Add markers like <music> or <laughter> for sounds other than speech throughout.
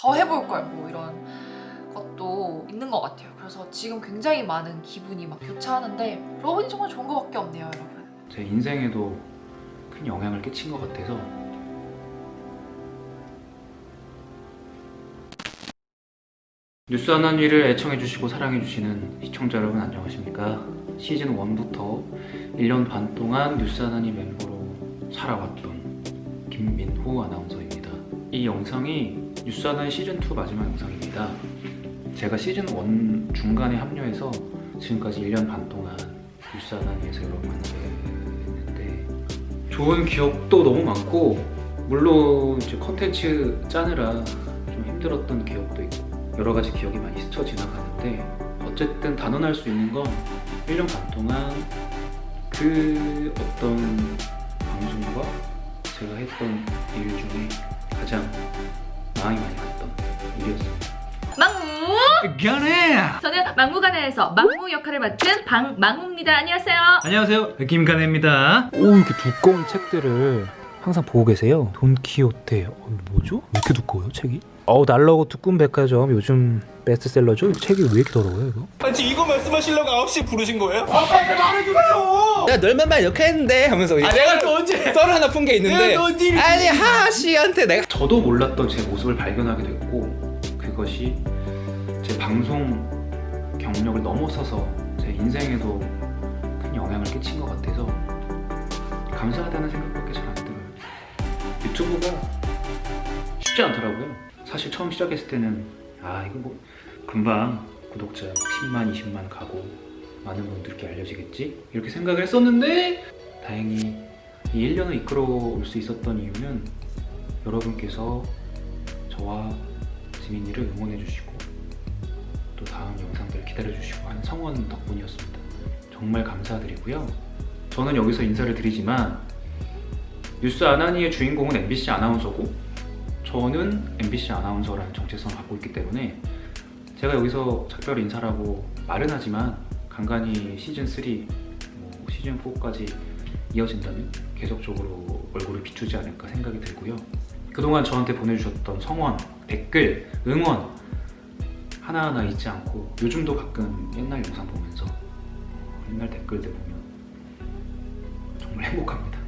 더 해볼 걸 뭐 이런 것도 있는 것 같아요. 그래서 지금 굉장히 많은 기분이 막 교차하는데 러브니 정말 좋은 것밖에 없네요, 여러분. 제 인생에도 큰 영향을 끼친 것 같아서 뉴스 하나니를 애청해주시고 사랑해주시는 시청자 여러분 안녕하십니까 시즌 1부터 1년 반 동안 뉴스 하나니 멤버로 살아왔던 김민호 아나운서입니다 이 영상이 뉴스 하나니 시즌 2 마지막 영상입니다. 제가 시즌 1 중간에 합류해서 지금까지 1년 반 동안 뉴스 하나니에서 여러분 만나게 됐는데 좋은 기억도 너무 많고 물론 이제 컨텐츠 짜느라 좀 힘들었던 기억도 있고 여러 가지 기억이 많이 스쳐 지나가는데 어쨌든 단언할 수 있는 건 1년 반 동안 그 어떤 방송과 제가 했던 일 중에 가장 마음이 많이 갔던 일이었습니다. 망무! 미안해. 저는 막무가내에서 망무 역할을 맡은 방망무입니다. 안녕하세요. 안녕하세요. 김간혜입니다. 오 이렇게 두꺼운 책들을 항상 보고 계세요. 돈키호테 어, 뭐죠? 왜 이렇게 두꺼워요 책이? 어 날라고 두꺼운 백화점 요즘 베스트셀러죠? 책이 왜 이렇게 더러워요 이거? 아니 이거 말씀하시려고 9시 부르신 거예요? 내가 널만만 이렇게 했는데 하면서 아 내가 또 언제 <laughs> 썰 하나 푼 게 있는데 내가 또 언제 이렇게 아니 하하 씨한테 내가 저도 몰랐던 제 모습을 발견하게 됐고 그것이 제 방송 경력을 넘어서서 제 인생에도 큰 영향을 끼친 것 같아서 감사하다는 생각밖에 잘 안 들어요. 유튜브가 쉽지 않더라고요. 사실 처음 시작했을 때는 아 이거 뭐 금방 구독자 10만, 20만 가고 많은 분들께 알려지겠지 이렇게 생각을 했었는데 다행히 이 1년을 이끌어 올 수 있었던 이유는 여러분께서 저와 지민이를 응원해 주시고 또 다음 영상들 기다려 주시고 하는 성원 덕분이었습니다. 정말 감사드리고요. 저는 여기서 인사를 드리지만 뉴스 아나니의 주인공은 MBC 아나운서고 저는 MBC 아나운서라는 정체성을 갖고 있기 때문에 제가 여기서 작별 인사라고 말은 하지만 간간히 시즌 3, 뭐 시즌 4까지 이어진다면 계속적으로 얼굴을 비추지 않을까 생각이 들고요. 그동안 저한테 보내주셨던 성원, 댓글, 응원 하나하나 잊지 않고 요즘도 가끔 옛날 영상 보면서 옛날 댓글들 보면 정말 행복합니다.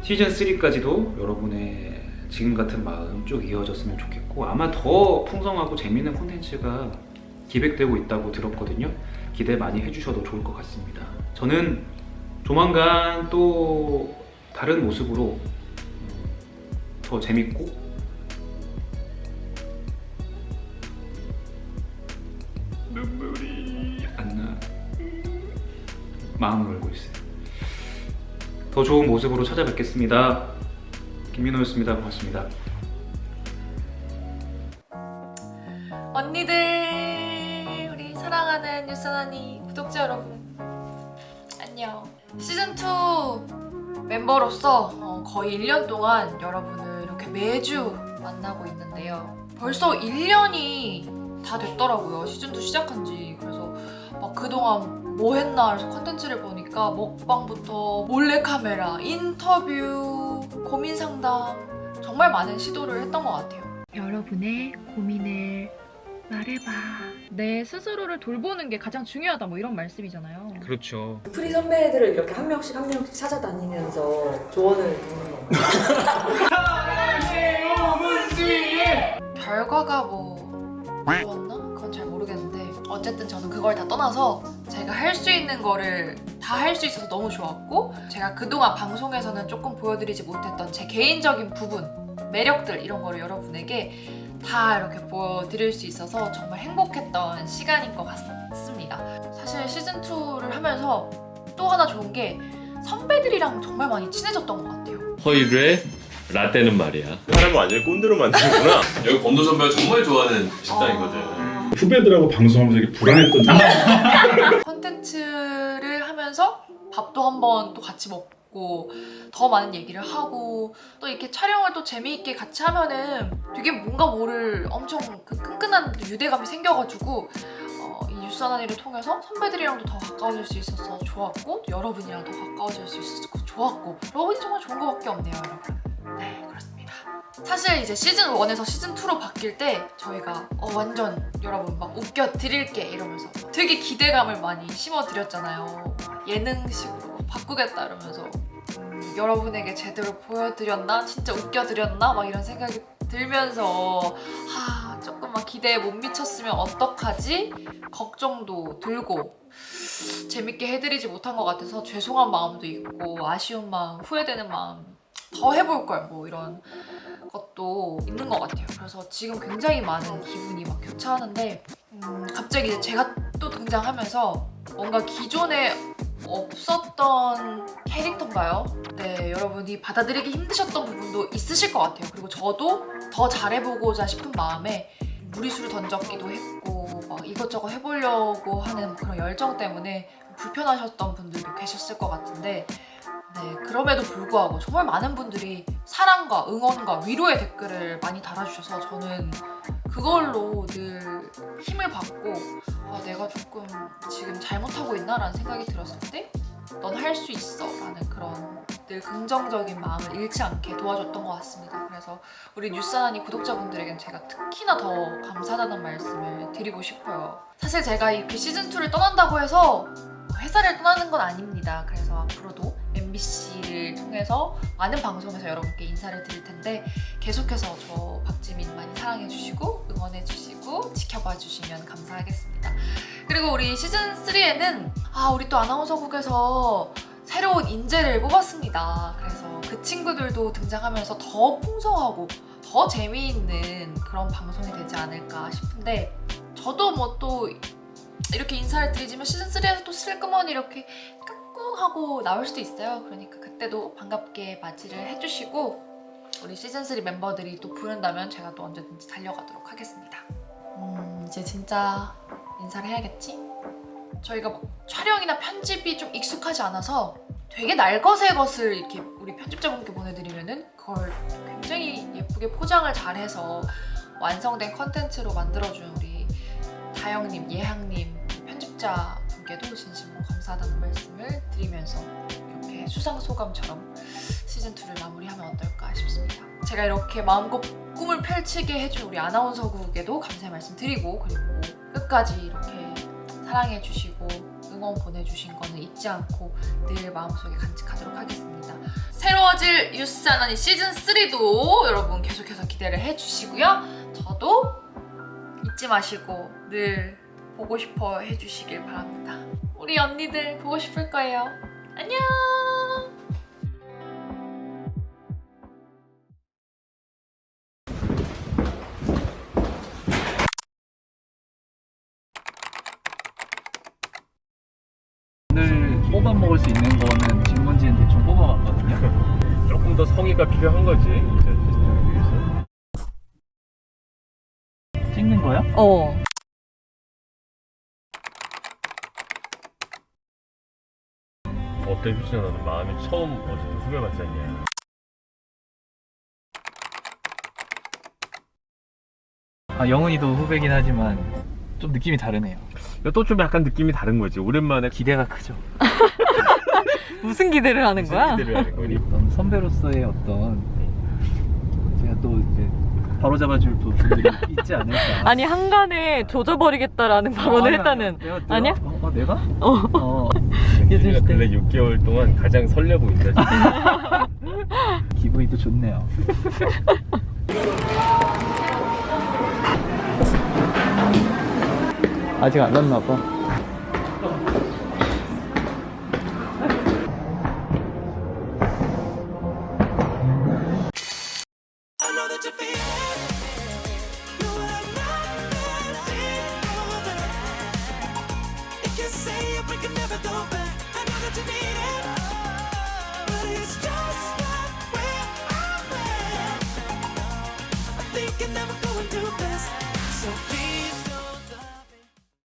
시즌 3까지도 여러분의 지금 같은 마음 쭉 이어졌으면 좋겠고 아마 더 풍성하고 재밌는 콘텐츠가 기획되고 있다고 들었거든요. 기대 많이 해주셔도 좋을 것 같습니다. 저는 조만간 또 다른 모습으로 더 재밌고 눈물이 안 나. 마음을 울고 있어요. 더 좋은 모습으로 찾아뵙겠습니다. 김민호였습니다. 고맙습니다. 언니들, 우리 사랑하는 뉴스나니 구독자 여러분, 안녕. 시즌 2 멤버로서 어, 거의 1년 동안 여러분을 이렇게 매주 만나고 있는데요. 벌써 1년이 다 됐더라고요. 시즌 2 시작한 지. 그래서 막 그동안 뭐 했나 해서 컨텐츠를 보니까 먹방부터 몰래카메라, 인터뷰, 고민 상담 정말 많은 시도를 했던 것 같아요. 여러분의 고민을 말해봐. 내 스스로를 돌보는 게 가장 중요하다 뭐 이런 말씀이잖아요. 그렇죠. 프리 선배들을 이렇게 한 명씩 한 명씩 찾아다니면서 조언을 듣는 건가요? <laughs> 결과가 뭐 좋았나? 그건 잘 모르겠는데 어쨌든 저는 그걸 다 떠나서 제가 할 수 있는 거를 다 할 수 있어서 너무 좋았고 제가 그동안 방송에서는 조금 보여드리지 못했던 제 개인적인 부분 매력들 이런 거를 여러분에게 다 이렇게 보여드릴 수 있어서 정말 행복했던 시간인 것 같습니다. 사실 시즌2를 하면서 또 하나 좋은 게 선배들이랑 정말 많이 친해졌던 것 같아요. 허이루의 라떼는 말이야. 사람을 완전히 꼰대로 만드는구나. <laughs> 여기 범도 선배가 정말 좋아하는 식당이거든. 어, 후배들하고 방송하면서 이렇게 불안했던 적. 컨텐츠를 하면서 밥도 한번 또 같이 먹고 더 많은 얘기를 하고 또 이렇게 촬영을 또 재미있게 같이 하면은 되게 뭔가 모를 엄청 그 끈끈한 유대감이 생겨가지고 어, 이 하나니를 통해서 선배들이랑도 더 가까워질 수 있어서 좋았고 여러분이랑 더 가까워질 수 있어서 좋았고 여러분이 정말 좋은 것밖에 없네요 여러분. 네 그렇습니다 사실 이제 시즌 1에서 시즌 2로 바뀔 때 저희가 어, 완전 여러분 막 웃겨 드릴게 이러면서 되게 기대감을 많이 심어 드렸잖아요. 예능식으로 바꾸겠다 이러면서 음, 여러분에게 제대로 보여드렸나? 진짜 웃겨 드렸나? 막 이런 생각이 들면서 하, 조금만 기대에 못 미쳤으면 어떡하지? 걱정도 들고 재밌게 해드리지 못한 것 같아서 죄송한 마음도 있고 아쉬운 마음, 후회되는 마음 더 해볼 걸 뭐 이런 것도 있는 것 같아요. 그래서 지금 굉장히 많은 기분이 막 교차하는데 음, 갑자기 이제 제가 또 등장하면서 뭔가 기존에 없었던 캐릭터인가요? 네, 여러분이 받아들이기 힘드셨던 부분도 있으실 것 같아요. 그리고 저도 더 잘해보고자 싶은 마음에 무리수를 던졌기도 했고 막 이것저것 해보려고 하는 그런 열정 때문에 불편하셨던 분들도 계셨을 것 같은데 네, 그럼에도 불구하고 정말 많은 분들이 사랑과 응원과 위로의 댓글을 많이 달아주셔서 저는 그걸로 늘 힘을 받고 아, 내가 조금 지금 잘못하고 있나라는 생각이 들었을 때 넌 할 수 있어 라는 그런 늘 긍정적인 마음을 잃지 않게 도와줬던 것 같습니다. 그래서 우리 뉴스하니 구독자분들에겐 제가 특히나 더 감사하다는 말씀을 드리고 싶어요. 사실 제가 이렇게 시즌2를 떠난다고 해서 회사를 떠나는 건 아닙니다. 그래서 앞으로도 MBC를 통해서 많은 방송에서 여러분께 인사를 드릴 텐데 계속해서 저 박지민 많이 사랑해 주시고 응원해 주시고 지켜봐 주시면 감사하겠습니다. 그리고 우리 시즌 3에는 아 우리 또 아나운서국에서 새로운 인재를 뽑았습니다. 그래서 그 친구들도 등장하면서 더 풍성하고 더 재미있는 그런 방송이 되지 않을까 싶은데 저도 뭐 또 이렇게 인사를 드리지만 시즌 3에서 또 슬그머니 이렇게 깍꿍 하고 나올 수도 있어요. 그러니까 그때도 반갑게 맞이를 해주시고 우리 시즌 3 멤버들이 또 부른다면 제가 또 언제든지 달려가도록 하겠습니다. 음 이제 진짜 인사를 해야겠지? 저희가 뭐 촬영이나 편집이 좀 익숙하지 않아서 되게 날것의 것을 이렇게 우리 편집자분께 보내드리면은 그걸 굉장히 예쁘게 포장을 잘해서 완성된 컨텐츠로 만들어준 우리 다영님, 예향님 편집자분께도 진심으로 감사 하다는 말씀을 드리면서 이렇게 수상 소감처럼 시즌2를 마무리하면 어떨까 싶습니다. 제가 이렇게 마음껏 꿈을 펼치게 해준 우리 아나운서국에도 감사의 말씀 드리고 그리고 끝까지 이렇게 사랑해주시고 응원 보내주신 거는 잊지 않고 늘 마음속에 간직하도록 하겠습니다. 새로워질 뉴스 아나니 시즌3도 여러분 계속해서 기대를 해주시고요. 저도 잊지 마시고 늘 보고 싶어 해주시길 바랍니다. 우리 언니들 보고 싶을 거예요. 안녕! 오늘 뽑아 먹을 수 있는 거는 질문지는 대충 뽑아봤거든요. <laughs> 조금 더 성의가 필요한 거지 이제 시스템에 비해서. 찍는 거야? 어. 어때 휴진아 너는 마음이 처음 어쨌든 후배 만났냐? 아 영훈이도 후배긴 하지만 좀 느낌이 다르네요. 또 좀 약간 느낌이 다른 거지. 오랜만에 기대가 크죠. <laughs> 무슨 기대를 하는 거야? 기대를 하는 거니. 어떤 선배로서의 어떤 제가 또 이제 바로 잡아줄 또 분들이 있지 않을까. <laughs> 아니 한간에 조져버리겠다라는 발언을 아니, 했다는 내가, 내가, 아니야? 어, 어, 내가? 어. 어. <laughs> 유진이가 근래 6개월 동안 가장 설레 보인다. <laughs> 기분이 또 좋네요. 아직 안 왔나 봐.